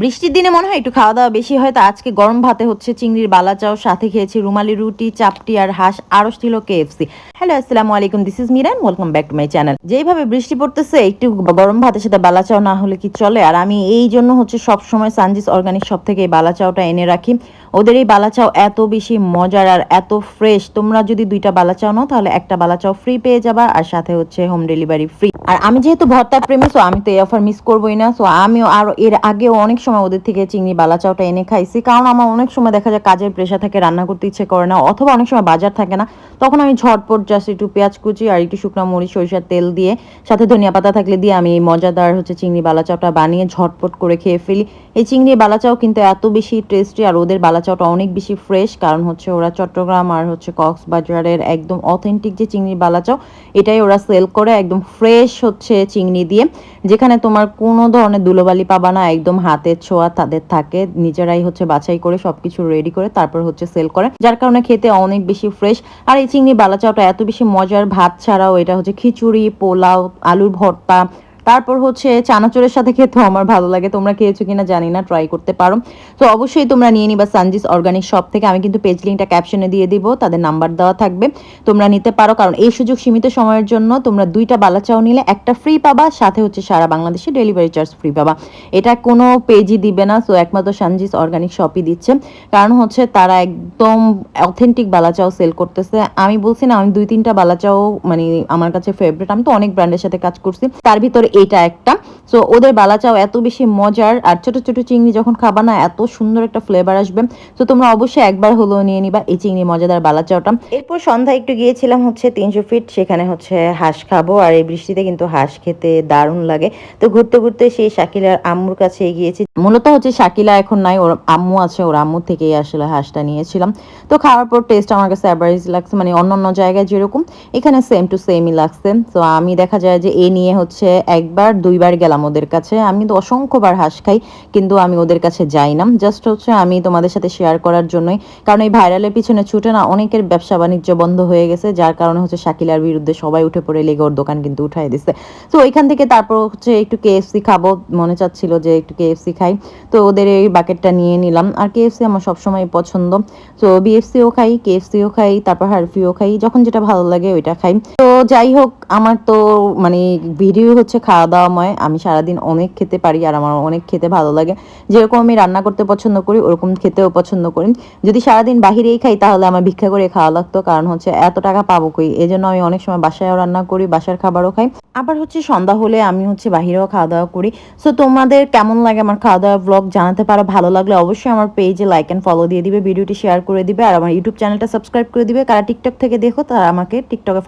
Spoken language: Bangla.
বৃষ্টির দিনে মনে হয় একটু খাওয়া দাওয়া বেশি হয়, তো আজকে গরম ভাতে হচ্ছে চিংড়ির বালা চাও, সাথে খেয়েছি রুমালি রুটি, চাপটি আর হাঁস আরও ছিল কেএফসি হ্যালো আসসালামু আলাইকুম this is Miran welcome back to my channel যেইভাবে বৃষ্টি পড়তেছে, একটু গরম ভাতের সাথে বালা চাও না হলে কি চলে? আর আমি এই জন্য হচ্ছে সব সময় সানজিস অর্গানিক সব থেকে এই বালা চাওটা এনে রাখি। ওদের এই বালা চাও এত বেশি মজার আর এত ফ্রেশ তোমরা যদি দুইটা বালা চাও নাও, তাহলে একটা বালা চাও ফ্রি পেয়ে যাবা, আর সাথে হচ্ছে হোম ডেলিভারি ফ্রি আর আমি যেহেতু ভর্তা প্রেমী সো আমি তো এই অফার মিস করবোই না। সো আমিও আর এর আগেও অনেক সময় ওদের থেকে চিংড়ি বালা চাওটা এনে খাইছি। কারণ আমার অনেক সময় দেখা যায় কাজের প্রেশার থাকে, রান্না করতে ইচ্ছে করে না, অথবা অনেক সময় বাজার থাকে না। তখন আমি ঝটপট জাস্ট একটু পেঁয়াজ কুচি আর একটু শুকনো মরিচ, সরিষার তেল দিয়ে, সাথে ধনিয়া পাতা থাকলে দিয়ে আমি এই মজাদার হচ্ছে চিংড়ি বালা চাওটা বানিয়ে ঝটপট করে খেয়ে ফেলি। এই চিংড়ি বালা চাও কিন্তু এত বেশি টেস্টি আর ওদের বালা চাওটা অনেক বেশি ফ্রেশ কারণ হচ্ছে ওরা চট্টগ্রাম আর হচ্ছে কক্সবাজারের একদম অথেন্টিক যে চিংড়ি বালা চাও এটাই ওরা সেল করে একদম ফ্রেশ হচ্ছে চিংড়ি দিয়ে। যেখানে তোমার কোনো ধরনের ধুলোবালি পাবা না, একদম হাতের ছোঁয়া তাদের থাকে, নিজেরাই হচ্ছে বাছাই করে সবকিছু রেডি করে তারপর হচ্ছে সেল করে, যার কারণে খেতে অনেক বেশি ফ্রেশ আর এই চিংড়ি বালাচাওটা এত বেশি মজার ভাত ছাড়াও এটা হচ্ছে খিচুড়ি, পোলাও, আলুর ভর্তা তারপর হচ্ছে চানাচুরের সাথে খেতেও আমার ভালো লাগে। তোমরা খেয়েছো কিনা জানি না ট্রাই করতে পারো। তো অবশ্যই তোমরা নিয়ে নিবা সানজিস অর্গানিক শপ থেকে। আমি কিন্তু পেজ লিঙ্কটা ক্যাপশনে দিয়ে দিব, তাদের নাম্বার দেওয়া থাকবে। তোমরা নিতে পারো, কারণ এই সুযোগ সীমিত সময়ের জন্য তোমরা দুইটা বালা চাও নিলে একটা ফ্রি পাবা, সাথে হচ্ছে সারা বাংলাদেশে ডেলিভারি চার্জ ফ্রি পাবা। এটা কোনো পেজই দিবে না সো একমাত্র সানজিস অর্গানিক শপই দিচ্ছে। কারণ হচ্ছে তারা একদম অথেন্টিক বালা চাও সেল করতেছে। আমি বলছি না, আমি দুই তিনটা বালা চাও মানে আমার কাছে ফেভারিট আমি তো অনেক ব্র্যান্ডের সাথে কাজ করছি। তার ভিতরে এইটা একটা। সো ওদের বালা চাও এত বেশি মজার আর ছোট ছোট চিংড়ি যখন খাবা না, এত সুন্দর একটা ফ্লেভার আসবে। তো তোমরা অবশ্যই একবার হলেও নিয়ে নিবা এই চিংড়ি মজাদার বালা চাওটা এরপর সন্ধ্যায় একটু গিয়েছিলাম হচ্ছে তিনশো ফিট সেখানে হচ্ছে হাঁস খাব আর এই বৃষ্টিতে কিন্তু হাঁস খেতে দারুণ লাগে। তো ঘুরতে ঘুরতে সেই শাকিলার আম্মুর কাছে গিয়েছি মূলত হচ্ছে শাকিলা এখন নাই, ওর আম্মু আছে, ওর আম্মু থেকেই আসলে হাঁসটা নিয়েছিলাম। তো খাওয়ার পর টেস্ট আমার কাছে অ্যাভারেজ লাগছে মানে অন্য অন্য জায়গায় যেরকম, এখানে সেম টু সেমই লাগছে। তো আমি দেখা যায় যে এ নিয়ে হচ্ছে একবার, দুইবার গেলাম ওদের কাছে। আমি তো অসংখ্যবার হাঁস খাই, কিন্তু আমি ওদের কাছে যাই না। জাস্ট হচ্ছে আমি তোমাদের সাথে শেয়ার করার জন্যই। কারণ এই ভাইরালের পিছনে ছুটে না অনেকের ব্যবসা বাণিজ্য বন্ধ হয়ে গেছে, যার কারণে হচ্ছে শাকিলার বিরুদ্ধে সবাই উঠে পড়ে লেগে ওর দোকান কিন্তু উঠাই দিছে। তো ওইখান থেকে তারপর হচ্ছে একটু কেএফসি খাব, মনে চাচ্ছিল যে একটু কেএফসি খাই। তো ওদের এই বাকেটটা নিয়ে নিলাম। আর কেএফসি আমার সবসময় পছন্দ। তো বিএফসিও খাই কেএফসিও খাই, তারপর হারফিও খাই। যখন যেটা ভালো লাগে ওইটা খাই। তো যাই হোক, আমার তো মানে ভিডিও হচ্ছে খাওয়া দাওয়াময় আমি সারাদিন অনেক খেতে পারি আর আমার অনেক খেতে ভালো লাগে। যেরকম আমি রান্না করতে পছন্দ করি, ওরকম খেতেও পছন্দ করি। যদি সারাদিন বাহিরেই খাই, তাহলে আমার ভিক্ষা করে খাওয়া লাগতো। কারণ হচ্ছে এত টাকা পাবো কই? এই জন্য আমি অনেক সময় বাসায়ও রান্না করি, বাসার খাবারও খাই। আবার হচ্ছে সন্ধ্যা হলে আমি হচ্ছে বাহিরেও খাওয়া দাওয়া করি। সো তোমাদের কেমন লাগে আমার খাওয়া দাওয়া ব্লগ জানাতে পারো, ভালো লাগলে অবশ্যই আমার পেজে লাইক অ্যান্ড ফলো দিয়ে দিবে, ভিডিওটি শেয়ার করে দিবে, আর আমার ইউটিউব চ্যানেলটা সাবস্ক্রাইব করে দিবে। কারা টিকটক থেকে দেখো, তারা আমাকে টিকটকে